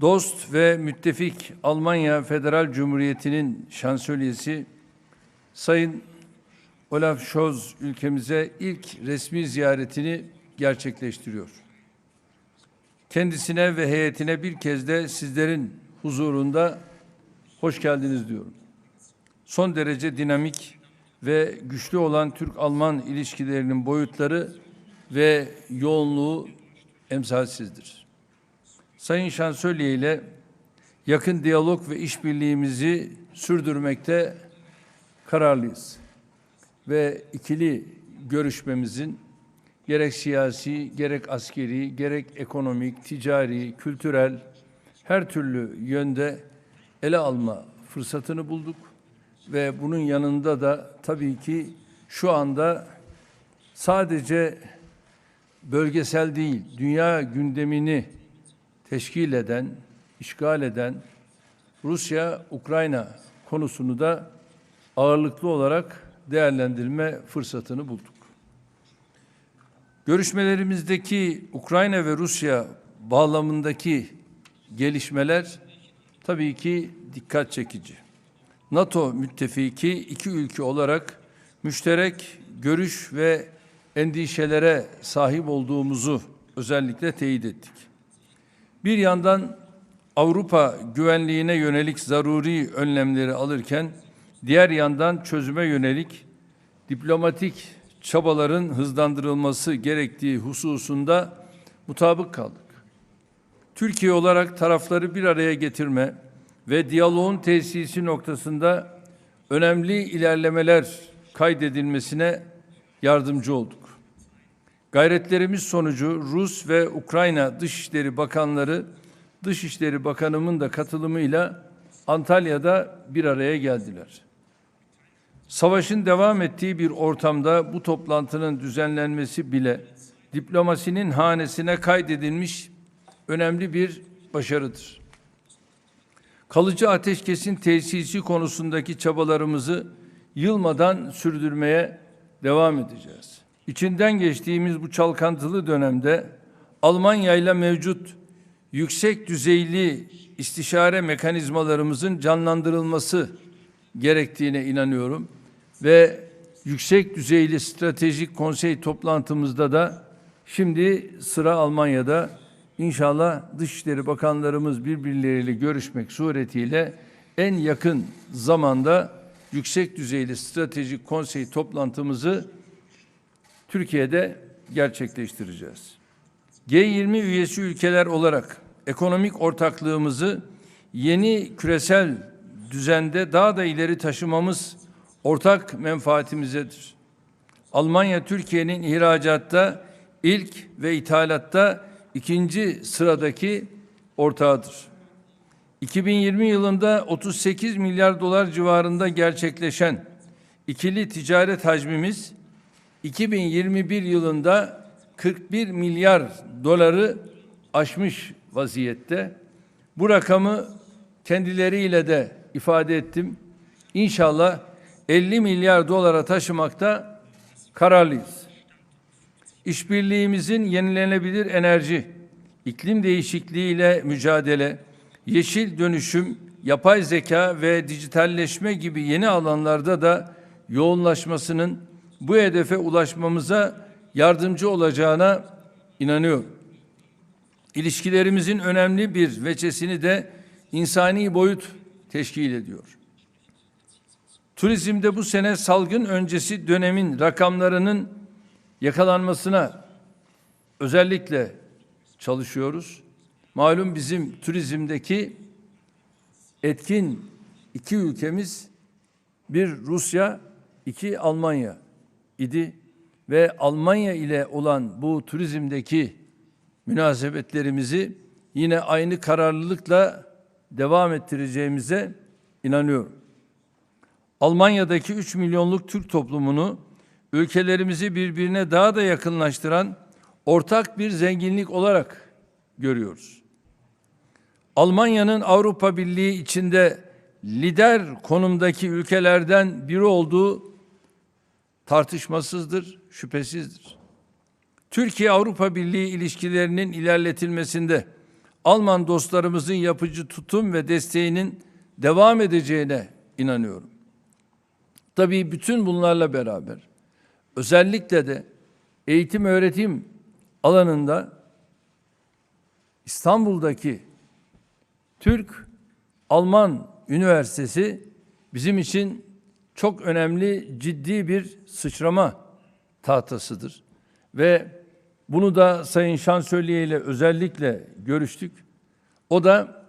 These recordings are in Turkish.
dost ve müttefik Almanya Federal Cumhuriyeti'nin şansölyesi Sayın Olaf Scholz ülkemize ilk resmi ziyaretini gerçekleştiriyor. Kendisine ve heyetine bir kez de sizlerin huzurunda hoş geldiniz diyorum. Son derece dinamik ve güçlü olan Türk-Alman ilişkilerinin boyutları ve yoğunluğu emsalsizdir. Sayın Şansölye ile yakın diyalog ve işbirliğimizi sürdürmekte kararlıyız. Ve ikili görüşmemizin gerek siyasi, gerek askeri, gerek ekonomik, ticari, kültürel her türlü yönde ele alma fırsatını bulduk ve bunun yanında da tabii ki şu anda sadece bölgesel değil, dünya gündemini teşkil eden, işgal eden Rusya-Ukrayna konusunu da ağırlıklı olarak değerlendirme fırsatını bulduk. Görüşmelerimizdeki Ukrayna ve Rusya bağlamındaki gelişmeler tabii ki dikkat çekici. NATO müttefiki iki ülke olarak müşterek görüş ve endişelere sahip olduğumuzu özellikle teyit ettik. Bir yandan Avrupa güvenliğine yönelik zaruri önlemleri alırken diğer yandan çözüme yönelik diplomatik çabaların hızlandırılması gerektiği hususunda mutabık kaldık. Türkiye olarak tarafları bir araya getirme ve diyaloğun tesisi noktasında önemli ilerlemeler kaydedilmesine yardımcı olduk. Gayretlerimiz sonucu Rus ve Ukrayna Dışişleri Bakanları, Dışişleri Bakanımın da katılımıyla Antalya'da bir araya geldiler. Savaşın devam ettiği bir ortamda bu toplantının düzenlenmesi bile diplomasinin hanesine kaydedilmiş önemli bir başarıdır. Kalıcı ateşkesin tesisi konusundaki çabalarımızı yılmadan sürdürmeye devam edeceğiz. İçinden geçtiğimiz bu çalkantılı dönemde Almanya ile mevcut yüksek düzeyli istişare mekanizmalarımızın canlandırılması gerektiğine inanıyorum ve yüksek düzeyli stratejik konsey toplantımızda da şimdi sıra Almanya'da. İnşallah Dışişleri Bakanlarımız birbirleriyle görüşmek suretiyle en yakın zamanda yüksek düzeyli stratejik konsey toplantımızı Türkiye'de gerçekleştireceğiz. G20 üyesi ülkeler olarak ekonomik ortaklığımızı yeni küresel düzende daha da ileri taşımamız ortak menfaatimizedir. Almanya Türkiye'nin ihracatta ilk ve ithalatta ikinci sıradaki ortağıdır. 2020 yılında 38 milyar dolar civarında gerçekleşen ikili ticaret hacmimiz 2021 yılında 41 milyar doları aşmış vaziyette. Bu rakamı kendileriyle de ifade ettim. İnşallah 50 milyar dolara taşımakta kararlıyız. İşbirliğimizin yenilenebilir enerji, iklim değişikliğiyle mücadele, yeşil dönüşüm, yapay zeka ve dijitalleşme gibi yeni alanlarda da yoğunlaşmasının bu hedefe ulaşmamıza yardımcı olacağına inanıyorum. İlişkilerimizin önemli bir veçesini de insani boyut teşkil ediyor. Turizmde bu sene salgın öncesi dönemin rakamlarının yakalanmasına özellikle çalışıyoruz. Malum bizim turizmdeki etkin iki ülkemiz bir Rusya, iki Almanya idi ve Almanya ile olan bu turizmdeki münasebetlerimizi yine aynı kararlılıkla devam ettireceğimize inanıyorum. Almanya'daki 3 milyonluk Türk toplumunu ülkelerimizi birbirine daha da yakınlaştıran ortak bir zenginlik olarak görüyoruz. Almanya'nın Avrupa Birliği içinde lider konumdaki ülkelerden biri olduğu tartışmasızdır, şüphesizdir. Türkiye Avrupa Birliği ilişkilerinin ilerletilmesinde Alman dostlarımızın yapıcı tutum ve desteğinin devam edeceğine inanıyorum. Tabii bütün bunlarla beraber özellikle de eğitim öğretim alanında İstanbul'daki Türk Alman Üniversitesi bizim için çok önemli ciddi bir sıçrama tahtasıdır. Ve bunu da Sayın Şansölye ile özellikle görüştük. O da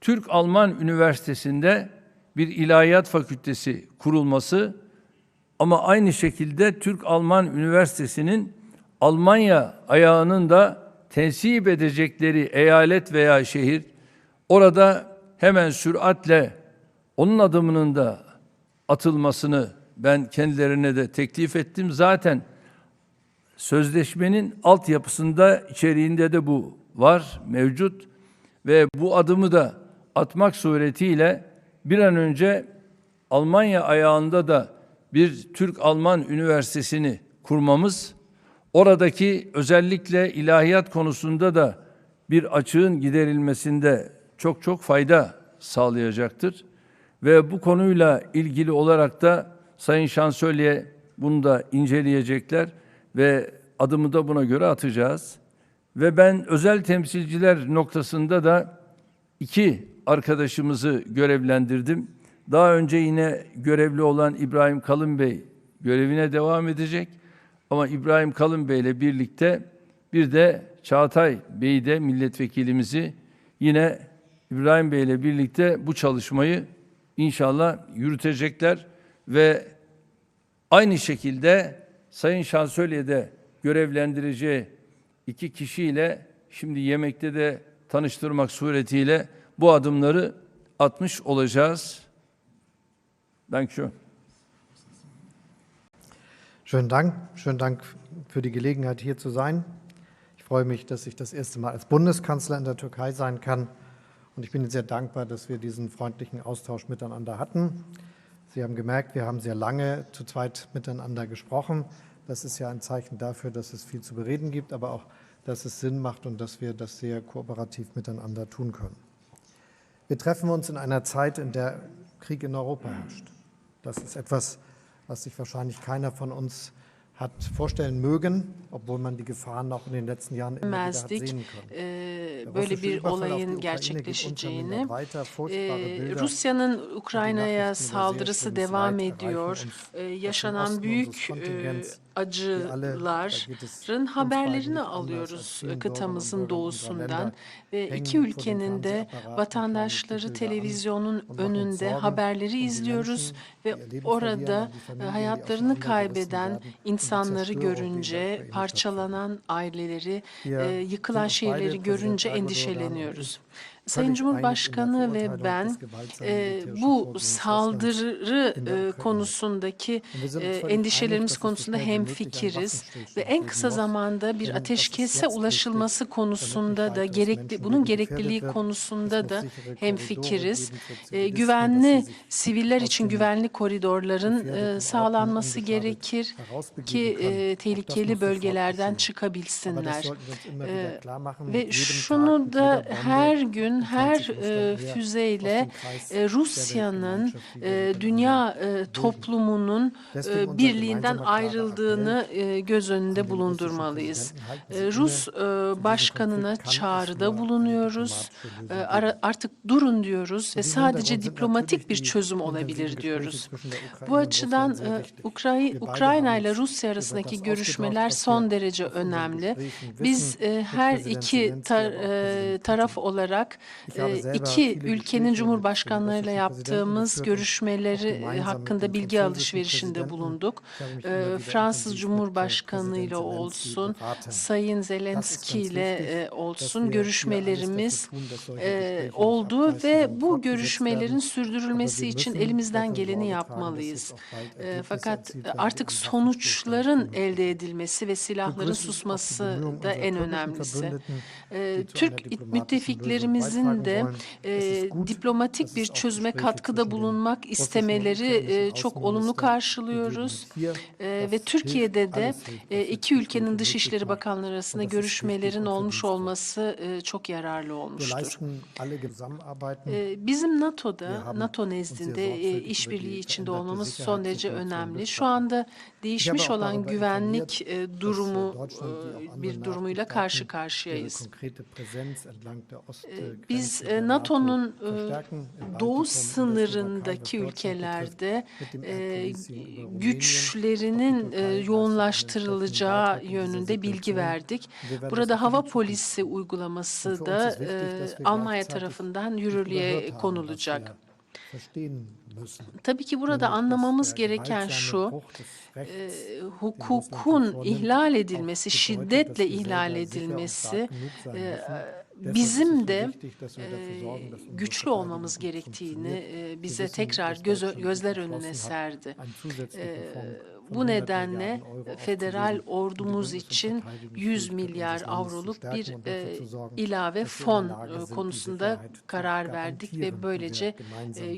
Türk Alman Üniversitesi'nde bir ilahiyat fakültesi kurulması ama aynı şekilde Türk Alman Üniversitesi'nin Almanya ayağının da tensip edecekleri eyalet veya şehir orada hemen süratle onun adımının da atılmasını ben kendilerine de teklif ettim. Zaten sözleşmenin altyapısında içeriğinde de bu var, mevcut ve bu adımı da atmak suretiyle bir an önce Almanya ayağında da bir Türk-Alman üniversitesini kurmamız, oradaki özellikle ilahiyat konusunda da bir açığın giderilmesinde çok çok fayda sağlayacaktır. Ve bu konuyla ilgili olarak da Sayın Şansölye bunu da inceleyecekler ve adımı da buna göre atacağız. Ve ben özel temsilciler noktasında da iki arkadaşımızı görevlendirdim. Daha önce yine görevli olan İbrahim Kalın Bey görevine devam edecek. Ama İbrahim Kalın Bey ile birlikte bir de Çağatay Bey de milletvekilimizi yine İbrahim Bey ile birlikte bu çalışmayı inşallah yürütecekler ve aynı şekilde Sayın Şansölye de görevlendireceği iki kişiyle şimdi yemekte de tanıştırmak suretiyle bu adımları atmış olacağız. Dankeschön. Schönen Dank. Schönen Dank für die Gelegenheit, hier zu sein. Ich freue mich, dass ich das erste Mal als Bundeskanzler in der Türkei sein kann. Und ich bin Ihnen sehr dankbar, dass wir diesen freundlichen Austausch miteinander hatten. Sie haben gemerkt, wir haben sehr lange zu zweit miteinander gesprochen. Das ist ja ein Zeichen dafür, dass es viel zu bereden gibt, aber auch, dass es Sinn macht und dass wir das sehr kooperativ miteinander tun können. Wir treffen uns in einer Zeit, in der Krieg in Europa herrscht. Das ist etwas, was sich wahrscheinlich keiner von uns hat vorstellen mögen, obwohl man die Gefahren noch in den letzten Jahren immer wieder hat sehen können. e, Der böyle bir olayın gerçekleşeceğini. E, Rusya'nın Ukrayna'ya saldırısı devam ediyor. E, Yaşanan büyük e, Acıların haberlerini alıyoruz Bürgerinnen kıtamızın doğusundan. Ve iki ülkenin de vatandaşları televizyonun önünde haberleri izliyoruz ve orada e, Familien, die hayatlarını kaybeden insanları görünce, parçalanan aileleri, e, yıkılan şehirleri görünce endişeleniyoruz. Sayın Cumhurbaşkanı ve ben e, bu saldırı e, konusundaki e, endişelerimiz konusunda hemfikiriz ve en kısa zamanda bir ateşkese ulaşılması konusunda da gerekli bunun gerekliliği konusunda da hemfikiriz. E, güvenli siviller için güvenli koridorların e, sağlanması gerekir ki e, tehlikeli bölgelerden çıkabilsinler. mit Ve şunu da her gün, entfernt her e, füzeyle e, Rusya'nın e, dünya e, toplumunun e, birliğinden ayrıldığını e, göz önünde bulundurmalıyız. E, Rus e, başkanına çağrıda bulunuyoruz. E, artık durun diyoruz ve sadece diplomatik bir çözüm olabilir diyoruz. Bu açıdan e. Ukray Ukrayna ile Rusya arasındaki görüşmeler son derece önemli. Biz e, her iki tar- e, taraf olarak e, iki ülkenin cumhurbaşkanlarıyla yaptığımız görüşmeleri e, hakkında bilgi alışverişinde bulunduk. E, Fransız Cumhurbaşkanı ile olsun. Sayın Zelenski ile e, olsun görüşmelerimiz e, oldu ve bu görüşmelerin sürdürülmesi için elimizden geleni yapmalıyız. E, Fakat artık um sonuçların elde edilmesi ve silahların susması da en önemlisi. E, Türk müttefiklerimizin Sizin de e, diplomatik bir çözüme katkıda bulunmak istemeleri e, çok olumlu karşılıyoruz. E, ve Türkiye'de de e, iki ülkenin Dışişleri Bakanları arasında görüşmelerin olmuş olması e, çok yararlı olmuştur. E, Bizim NATO'da, NATO nezdinde e, işbirliği içinde olmamız son derece önemli. Şu anda değişmiş olan güvenlik e, durumu e, bir durumuyla karşı karşıyayız. Biz e, NATO'nun e, doğu sınırındaki ülkelerde e, güçlerinin yoğunlaştırılacağı yönünde bilgi verdik. Burada hava polisi uygulaması da Almanya tarafından yürürlüğe konulacak. Tabii ki burada anlamamız gereken şu, hukukun ihlal edilmesi, şiddetle ihlal edilmesi bizim de e, güçlü olmamız gerektiğini e, bize tekrar göz, gözler önüne serdi. E, bu nedenle federal ordumuz için 100 milyar avroluk bir e, ilave fon e, konusunda karar verdik ve böylece e,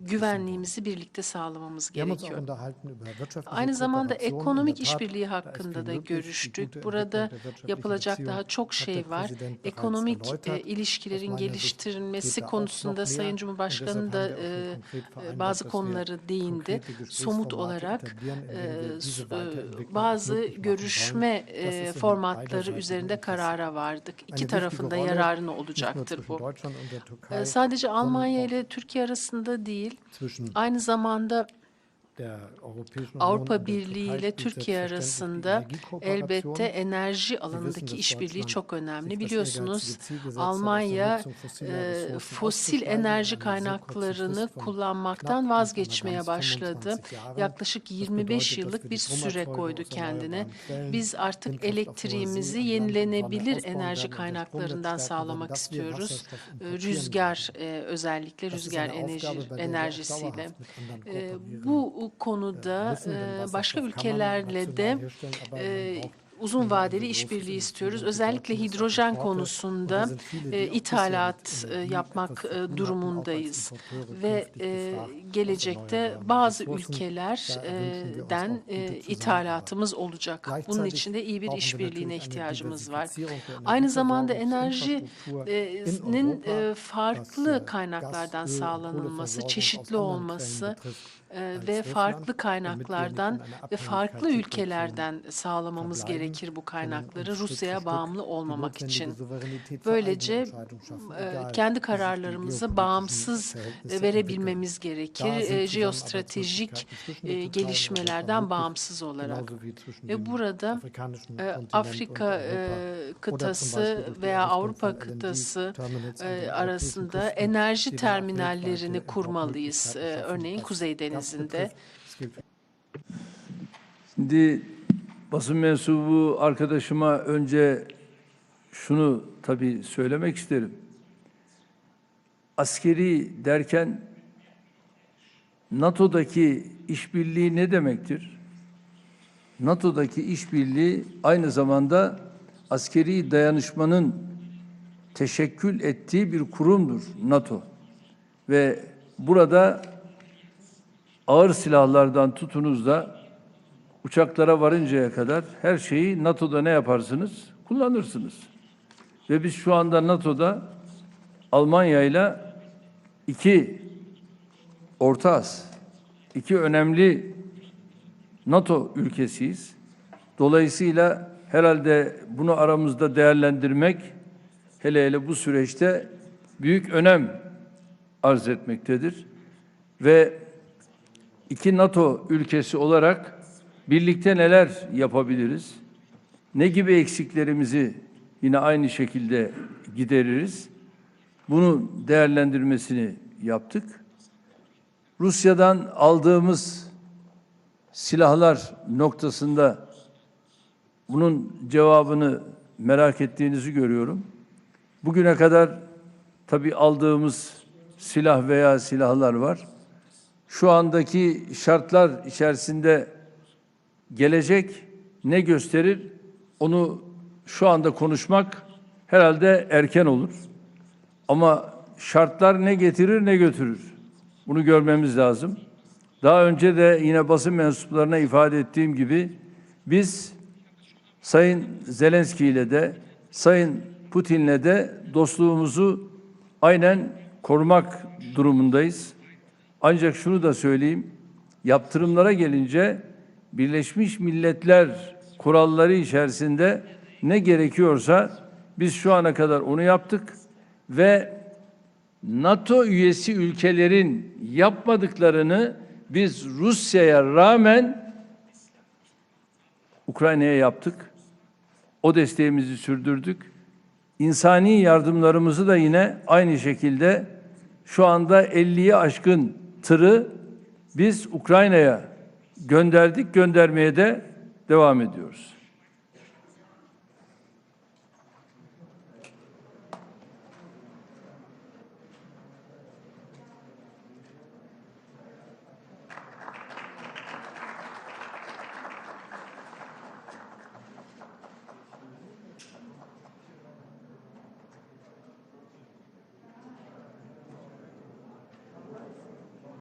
güvenliğimizi birlikte sağlamamız gerekiyor. Aynı zamanda ekonomik işbirliği hakkında da görüştük. Burada yapılacak daha çok şey var. Ekonomik e, ilişkilerin geliştirilmesi konusunda Sayın Cumhurbaşkanı da e, bazı konuları değindi. Somut olarak e, bazı görüşme formatları üzerinde karara vardık. İki tarafında yararına olacaktır bu. Sadece Almanya ile Türkiye arasında değil, aynı zamanda Avrupa Birliği ile Türkiye arasında elbette enerji alanındaki işbirliği çok önemli. Biliyorsunuz Almanya e, fosil enerji kaynaklarını kullanmaktan vazgeçmeye başladı. Yaklaşık 25 yıllık bir süre koydu kendine. Biz artık elektriğimizi yenilenebilir enerji kaynaklarından sağlamak istiyoruz. E, Rüzgar e, özellikle rüzgar enerji enerjisiyle. E, Bu konuda e, başka ülkelerle de uzun vadeli işbirliği istiyoruz. Özellikle hidrojen konusunda e, ithalat e, yapmak e, durumundayız ve e, gelecekte bazı ülkelerden e, ithalatımız olacak. Bunun için de iyi bir işbirliğine ihtiyacımız var. Aynı zamanda enerjinin e, farklı kaynaklardan sağlanılması, çeşitli olması e, ve farklı kaynaklardan ve farklı ülkelerden sağlamamız gerekir bu kaynakları Rusya'ya bağımlı olmamak için. Böylece e, kendi kararlarımızı bağımsız e, verebilmemiz gerekir. E, Jeostratejik e, gelişmelerden bağımsız olarak. Ve burada e, Afrika e, kıtası veya Avrupa kıtası e, arasında enerji terminallerini kurmalıyız. E, Örneğin Kuzey Denizi'nde. Şimdi basın mensubu arkadaşıma önce şunu tabii söylemek isterim. Askeri derken NATO'daki işbirliği ne demektir? NATO'daki işbirliği aynı zamanda askeri dayanışmanın teşekkül ettiği bir kurumdur NATO. Ve burada ağır silahlardan tutunuz da uçaklara varıncaya kadar her şeyi NATO'da ne yaparsınız? Kullanırsınız. Ve biz şu anda NATO'da Almanya ile iki Orta As, iki önemli NATO ülkesiyiz. Dolayısıyla herhalde bunu aramızda değerlendirmek hele hele bu süreçte büyük önem arz etmektedir. Ve iki NATO ülkesi olarak birlikte neler yapabiliriz? Ne gibi eksiklerimizi yine aynı şekilde gideririz? Bunun değerlendirmesini yaptık. Rusya'dan aldığımız silahlar noktasında bunun cevabını merak ettiğinizi görüyorum. Bugüne kadar tabii aldığımız silah veya silahlar var. Şu andaki şartlar içerisinde gelecek ne gösterir? Onu şu anda konuşmak herhalde erken olur. Ama şartlar ne getirir ne götürür. Bunu görmemiz lazım. Daha önce de yine basın mensuplarına ifade ettiğim gibi biz Sayın Zelenski ile de Sayın Putin'le de dostluğumuzu aynen korumak durumundayız. Ancak şunu da söyleyeyim. Yaptırımlara gelince Birleşmiş Milletler kuralları içerisinde ne gerekiyorsa biz şu ana kadar onu yaptık ve NATO üyesi ülkelerin yapmadıklarını biz Rusya'ya rağmen Ukrayna'ya yaptık. O desteğimizi sürdürdük. İnsani yardımlarımızı da yine aynı şekilde şu anda 50'yi aşkın tırı biz Ukrayna'ya gönderdik, göndermeye de devam ediyoruz.